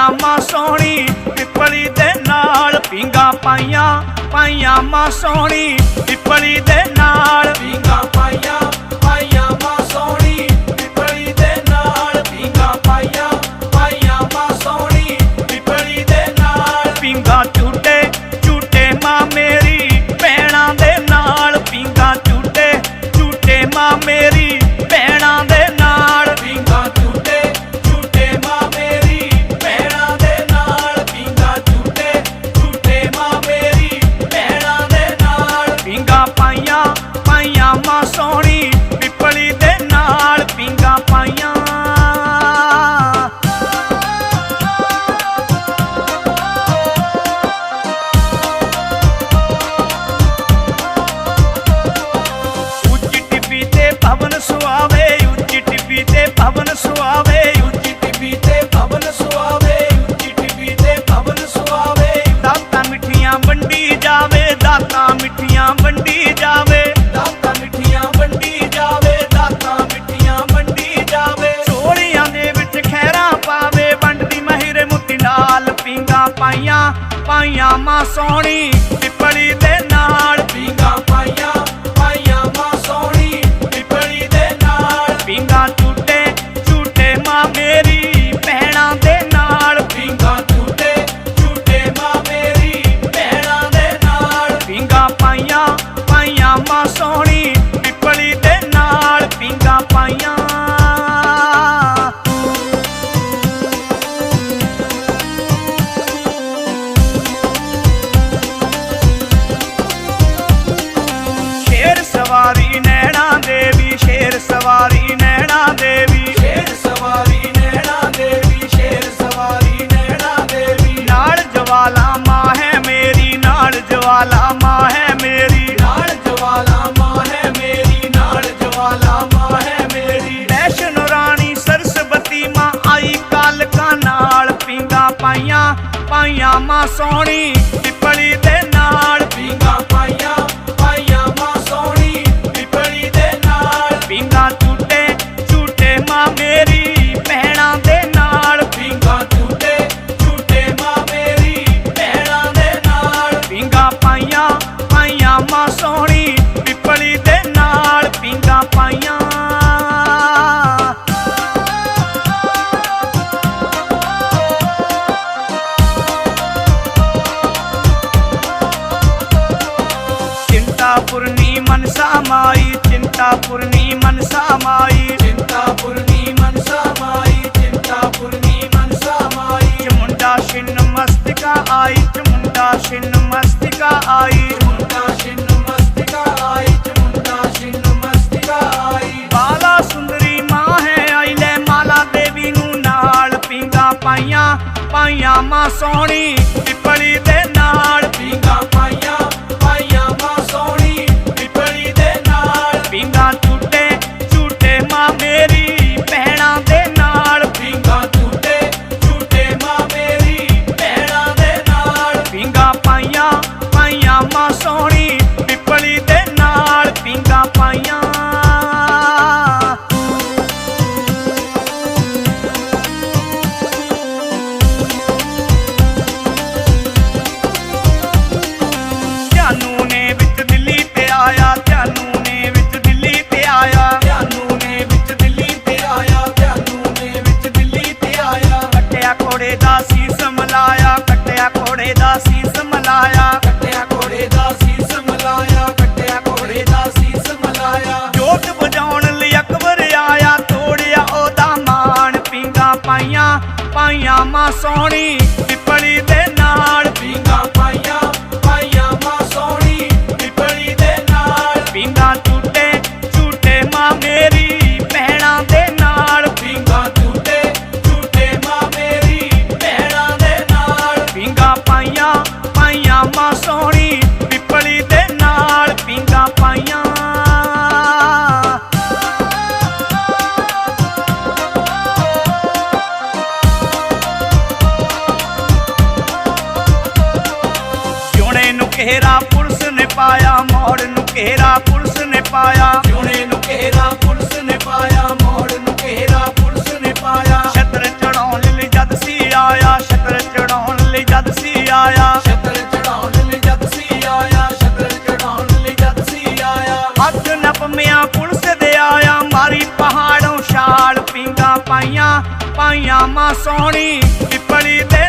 ਪਾਈਆਂ ਮਾਂ ਸੋਹਣੀ, ਪਿੱਪਲੀ ਦੇ ਨਾਲ ਪਿੰਗਾ ਪਾਈਆਂ ਪਾਈਆਂ ਮਾਂ ਸੋਹਣੀ, ਪਿੱਪਲੀ ਦੇ ਨਾਲ ਪਿੰਗਾ ਪਾਈਆਂ ਪਾਈਆਂ ਮਾਂ ਸੁਆਵੇ ਉੱਚੀ ਟਿੱਬੀ ਤੇ ਭਵਨ ਸੁਆਵੇ। ਉੱਚੀ ਟਿੱਬੀ ਤੇ ਭਵਨ ਸੁਆਵੇ ਉੱਚੀ ਟਿੱਬੀ ਤੇ ਭਵਨ ਸੁਆਵੇ। ਦਾਤਾਂ ਮਿੱਠੀਆਂ ਵੰਡੀ ਜਾਵੇ ਦਾਤਾਂ ਮਿੱਠੀਆਂ ਵੰਡੀ ਜਾਵੇ। ਦਾਤਾਂ ਮਿੱਠੀਆਂ ਵੰਡੀ ਜਾਵੇ ਦਾਤਾਂ ਮਿੱਠੀਆਂ ਵੰਡੀ ਜਾਵੇ। ਝੋਲੀਆਂ ਦੇ ਵਿੱਚ ਖੈਰਾਂ ਪਾਵੇ ਵੰਡਦੀ ਮਹਿਰੇ ਮੁੱਤੀ ਨਾਲ ਪਿੰਗਾ ਪਾਈਆਂ ਪਾਈਆਂ ਮਾਂ ਸੋਹਣੀ ਪਿਪਲੀ ਦੇ ਨਾਲ। ਪੀਂਗਾ ਪਾਈਆਂ ਸਵਾਰੀ ਨੈਣਾ ਦੇਵੀ। ਸ਼ੇਰ ਸਵਾਰੀ ਨੈਣਾ ਦੇਵੀ ਸ਼ੇਰ ਸਵਾਰੀ ਨੈਣਾ ਦੇਵੀ। ਨਾਲ ਜਵਾਲਾ ਮਾਂ ਹੈ ਮੇਰੀ ਨਾਲ ਜਵਾਲਾ ਮਾਂ ਹੈ ਮੇਰੀ। ਨਾਲ ਜਵਾਲਾ ਮਾਂ ਹੈ ਮੇਰੀ ਨਾਲ ਜਵਾਲਾ ਮਾਂ ਹੈ ਮੇਰੀ। ਵੈਸ਼ਨੋ ਰਾਣੀ ਸਰਸਵਤੀ ਮਾਂ ਆਈ ਕਾਲਕਾ ਨਾਲ। ਪਿੰਗਾ ਪਾਈਆਂ ਪਾਈਆਂ ਮਾਂ ਸੋਹਣੀ ਪਿਪਲੀ ਦੇ ਨਾਲ। ਪੀਂਗਾ ਪਾਈਆਂ ਪਾਈਆਂ ਮਨਸਾ ਮਾਈ ਚਿੰਤਾਪੁਰਨੀ ਮਨਸਾ ਮਾਈ। ਚਿੰਤਾਪੁਰਨੀ ਮਨਸਾ ਮਾਈ ਚਿੰਤਾਪੁਰਨੀ ਮਨਸਾ ਮਾਈ। ਚਮੁੰਡਾ ਛਿੰਨ ਮਸਤਿਕਾ ਆਈ ਚਮੁੰਡਾ ਛਿੰਨ ਮਸਤਿਕਾ ਆਈ। ਮੁੰਡਾ ਛਿੰਨ ਮਸਤਿਕਾ ਆਈ ਚਮੁੰਡਾ ਛਿੰਨ ਮਸਤਿਕਾ ਆਈ। ਬਾਲਾ ਸੁੰਦਰੀ ਮਾਂ ਹੈ ਆਈ ਲੈ ਮਾਲਾ ਦੇਵੀ ਨੂੰ ਨਾਲ। ਪਿੰਗਾ ਪਾਈਆਂ ਪਾਈਆਂ ਮਾਂ ਸੋਹਣੀ। ਮਾਂ ਸੋਹਣੀ ਪਿਪਲੀ ਦੇ ਨਾਲ। ਪੀਂਗਾ ਪਾਈਆਂ ਪਾਈਆਂ ਮਾਂ ਸੋਹਣੀ ਪਿਪਲੀ ਦੇ ਨਾਲ। ਪਿੰਗਾ ਝੂਟੇ ਝੂਟੇ ਮਾਂ ਮੇਰੀ। ਘੇਰਾ ਪੁਲਿਸ ਨੇ ਪਾਇਆ? ਮੋੜ ਨੂੰ ਘੇਰਾ ਪੁਲਿਸ ਨੇ ਪਾਇਆ? ਜੁਣੇ ਨੂੰ ਘੇਰਾ ਪੁਲਿਸ ਨੇ ਪਾਇਆ? ਮੋੜ ਨੂੰ ਘੇਰਾ ਪੁਲਿਸ ਨੇ ਪਾਇਆ? ਛਤਰ ਚੜਾਉਣ ਲਈ ਜਦ ਸੀ ਆਇਆ ਛਤਰ ਚੜਾਉਣ ਲਈ ਜਦ ਸੀ ਆਇਆ। ਛਤਰ ਚੜਾਉਣ ਲਈ ਜਦ ਸੀ ਆਇਆ ਛਤਰ ਚੜਾਉਣ ਲਈ ਜਦ ਸੀ ਆਇਆ। ਹੱਥ ਨਪਮਿਆ ਪੁਲਿਸ ਦੇ ਆਇਆ ਮਾਰੀ ਪਹਾੜੋਂ ਛਾਲ ਪਿੰਗਾ ਪਾਈਆਂ ਪਾਈਆਂ ਮਾ ਸੋਹਣੀ ਪਿਪਲੀ ਦੇ